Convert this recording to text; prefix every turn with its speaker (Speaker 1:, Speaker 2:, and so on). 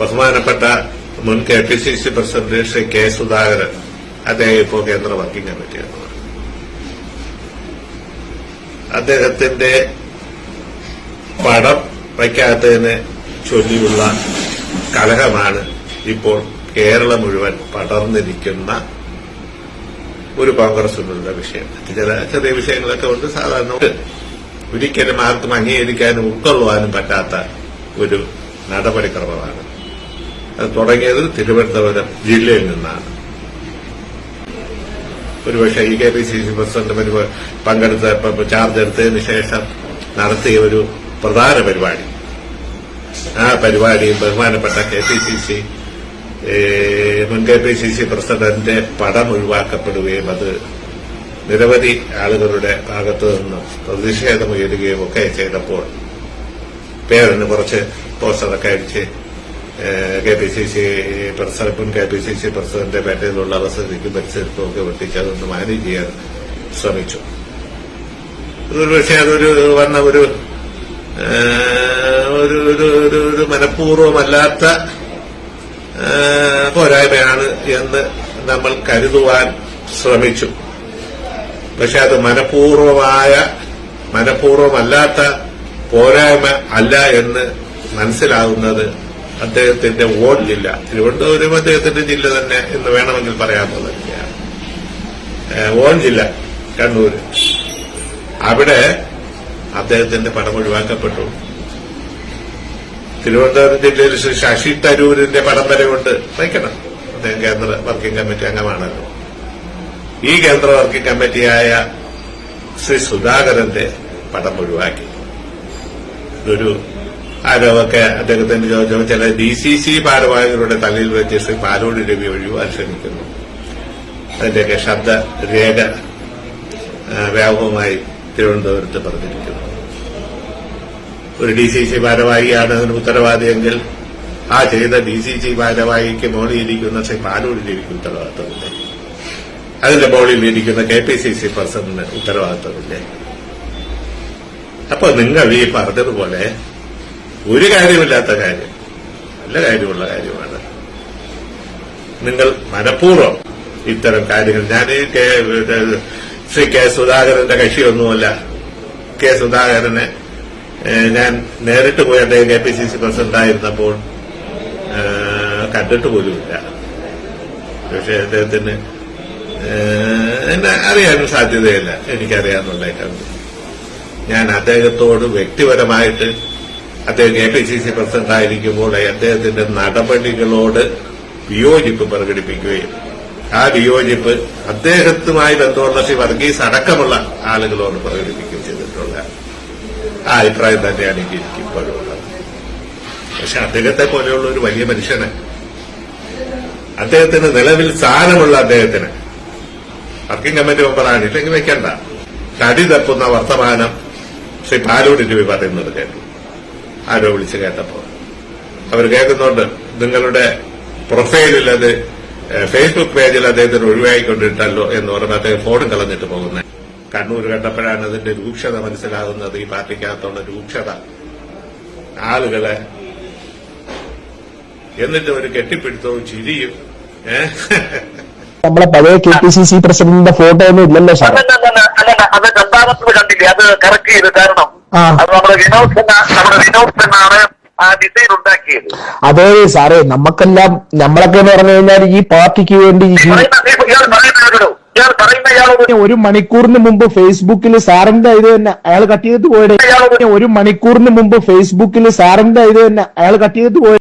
Speaker 1: ബഹുമാനപ്പെട്ട മുൻ K P C C president Shri K Sudhakaran അദ്ദേഹം ഇപ്പോൾ കേന്ദ്ര വർക്കിംഗ് കമ്മിറ്റി കമ്മിറ്റിയാണ് അദ്ദേഹത്തിന്റെ പടം വയ്ക്കാത്തതിനെ ചൊല്ലിയുള്ള കലഹമാണ് ഇപ്പോൾ കേരളം മുഴുവൻ പടർന്നിരിക്കുന്ന ഒരു കോൺഗ്രസിനുള്ള വിഷയം ചില ചെറിയ വിഷയങ്ങളൊക്കെ ഉണ്ട് സാധാരണ. ഒരിക്കലും ആർക്കും അംഗീകരിക്കാനും ഉൾക്കൊള്ളുവാനും പറ്റാത്ത ഒരു നടപടിക്രമമാണ് തുടങ്ങിയത് തിരുവനന്തപുരം ജില്ലയിൽ നിന്നാണ്. ഒരുപക്ഷെ E K P C C president പങ്കെടുത്ത ചാർജ് എടുത്തതിന് ശേഷം നടത്തിയ ഒരു പ്രധാന പരിപാടി. ആ പരിപാടിയിൽ ബഹുമാനപ്പെട്ട കെ പി സി സി മുൻ കെ പി സി സി പ്രസിഡന്റിന്റെ പടം ഒഴിവാക്കപ്പെടുകയും അത് നിരവധി ആളുകളുടെ ഭാഗത്തു നിന്നും പ്രതിഷേധമുയരുകയും ഒക്കെ ചെയ്തപ്പോൾ പേരിന് കുറച്ച് പോസ്റ്ററൊക്കെ അടിച്ച് K P C C president മുൻ K P C C president പേട്ടയിലുള്ള അവസരത്തിക്ക് പരിസരത്തും ഒക്കെ വെട്ടിച്ച് അതൊന്ന് മാനേജ് ചെയ്യാൻ ശ്രമിച്ചു. ഒരു പക്ഷേ അതൊരു വന്ന ഒരു ഒരു മനഃപൂർവമല്ലാത്ത പോരായ്മയാണ് എന്ന് നമ്മൾ കരുതുവാൻ ശ്രമിച്ചു. പക്ഷെ അത് മനഃപൂർവമായ മനഃപൂർവമല്ലാത്ത പോരായ്മ അല്ല എന്ന് മനസ്സിലാവുന്നത് അദ്ദേഹത്തിന്റെ ഓൺ ജില്ല തിരുവനന്തപുരം അദ്ദേഹത്തിന്റെ ജില്ല തന്നെ എന്ന് വേണമെങ്കിൽ പറയാവുന്നതൊക്കെയാണ്. ഏഹ്, ഓൺ ജില്ല കണ്ണൂര്. അവിടെ അദ്ദേഹത്തിന്റെ പടം ഒഴിവാക്കപ്പെട്ടു. തിരുവനന്തപുരം ജില്ലയിൽ ശ്രീ ശശി തരൂരിന്റെ പടം വരെ ഉണ്ട് വയ്ക്കണം. അദ്ദേഹം കേന്ദ്ര വർക്കിംഗ് കമ്മിറ്റി അംഗമാണല്ലോ. ഈ കേന്ദ്ര വർക്കിംഗ് കമ്മിറ്റിയായ ശ്രീ സുധാകരന്റെ പടം ഒഴിവാക്കി. ഇതൊരു ആരോപൊക്കെ അദ്ദേഹത്തിന്റെ ചോദിച്ചപ്പോൾ ചില ഡി സി സി ഭാരവാഹികളുടെ തലയിൽ വെച്ച് ശ്രീ പാലോട് രവി ഒഴിവാൻ ശ്രമിക്കുന്നു. അതിന്റെയൊക്കെ ശബ്ദ രേഖ വ്യാപകമായി തിരുവനന്തപുരത്ത് പറഞ്ഞിരിക്കുന്നു. ഒരു ഡി സി സി ഭാരവാഹിയാണ് അതിന് ഉത്തരവാദിയെങ്കിൽ ആ ചെയ്ത ഡി സി സി ഭാരവാഹിക്ക് മോളിയിരിക്കുന്ന ശ്രീ പാലോട് രവിക്ക് ഉത്തരവാദിത്തമില്ലേ അതിന്റെ മോളിയിലിരിക്കുന്ന കെ പി സി സി പ്രസിഡന്റിന് ഉത്തരവാദിത്തമില്ലേ അപ്പൊ നിങ്ങൾ ഈ പറഞ്ഞതുപോലെ ഒരു കാര്യമില്ലാത്ത കാര്യം. നല്ല കാര്യമുള്ള കാര്യമാണ്. നിങ്ങൾ മനഃപൂർവം ഇത്തരം കാര്യങ്ങൾ ഞാൻ ശ്രീ കെ സുധാകരന്റെ കക്ഷിയൊന്നുമല്ല. കെ സുധാകരനെ ഞാൻ നേരിട്ട് പോയി അദ്ദേഹം കെ പി സി സി പ്രസിഡന്റായിരുന്നപ്പോൾ കണ്ടിട്ട് പോലുമില്ല. പക്ഷെ അദ്ദേഹത്തിന് എന്നെ അറിയാനും സാധ്യതയില്ല. എനിക്കറിയാമെന്നുള്ളേക്കാണ് ഞാൻ അദ്ദേഹത്തോട് വ്യക്തിപരമായിട്ട് അദ്ദേഹം K P C C president ആയിരിക്കുമ്പോൾ അദ്ദേഹത്തിന്റെ നടപടികളോട് വിയോജിപ്പ് പ്രകടിപ്പിക്കുകയും ആ വിയോജിപ്പ് അദ്ദേഹത്തുമായി ബന്ധമുള്ള ശ്രീ വർഗീസ് അടക്കമുള്ള ആളുകളോട് പ്രകടിപ്പിക്കുകയും ചെയ്തിട്ടുള്ള ആ അഭിപ്രായം തന്നെയാണ് എനിക്ക് ഇപ്പോഴും ഉള്ളത് പക്ഷെ അദ്ദേഹത്തെ പോലെയുള്ള ഒരു വലിയ മനുഷ്യന് അദ്ദേഹത്തിന് നിലവിൽ സ്ഥാനമുള്ള അദ്ദേഹത്തിന് വർക്കിംഗ് കമ്മിറ്റി മെമ്പറാണ് ഇല്ലെങ്കിൽ വെക്കണ്ട. കടി തപ്പുന്ന വർത്തമാനം ശ്രീ പാലൂടി രവി പറയുന്നത് കേട്ടു. ആരോ വിളിച്ച് കേട്ടപ്പോ അവർ കേൾക്കുന്നുണ്ട് നിങ്ങളുടെ പ്രൊഫൈലിൽ അത് ഫേസ്ബുക്ക് പേജിൽ അദ്ദേഹത്തിന് ഒഴിവായിക്കൊണ്ടിട്ടല്ലോ എന്ന് പറഞ്ഞ് അദ്ദേഹം ഫോണും കളഞ്ഞിട്ട് പോകുന്നത്. കണ്ണൂർ കണ്ടപ്പോഴാണ് അതിന്റെ രൂക്ഷത മനസ്സിലാകുന്നത്. ഈ പാർട്ടിക്കകത്തുള്ള രൂക്ഷത. ആളുകളെ എന്നിട്ട് ഒരു കെട്ടിപ്പിടുത്തവും ചിരിയും ഏഹ്
Speaker 2: നമ്മളെ പഴയ കെ പി സി സി പ്രസിഡന്റിന്റെ ഫോട്ടോ ഒന്നും ഇല്ലല്ലോ സാർ
Speaker 3: അത് കണ്ടില്ലേ അത് കറക്റ്റ് ചെയ്ത് കാരണം അത് നമ്മുടെ വിനോദ് നമ്മുടെ വിനോദ്
Speaker 2: അതെ സാറേ നമുക്കെല്ലാം നമ്മളൊക്കെ എന്ന് പറഞ്ഞു കഴിഞ്ഞാൽ ഈ പാർട്ടിക്ക് വേണ്ടി ഒരു മണിക്കൂറിന് മുമ്പ് ഫേസ്ബുക്കിൽ സാറിന്റെ ഇത് തന്നെ അയാൾ കട്ട് ചെയ്ത് പോയത്. ഒരു മണിക്കൂറിന് മുമ്പ് ഫേസ്ബുക്കിൽ സാറിന്റെ ഇത് തന്നെ അയാൾ കട്ട് ചെയ്ത് പോയത്.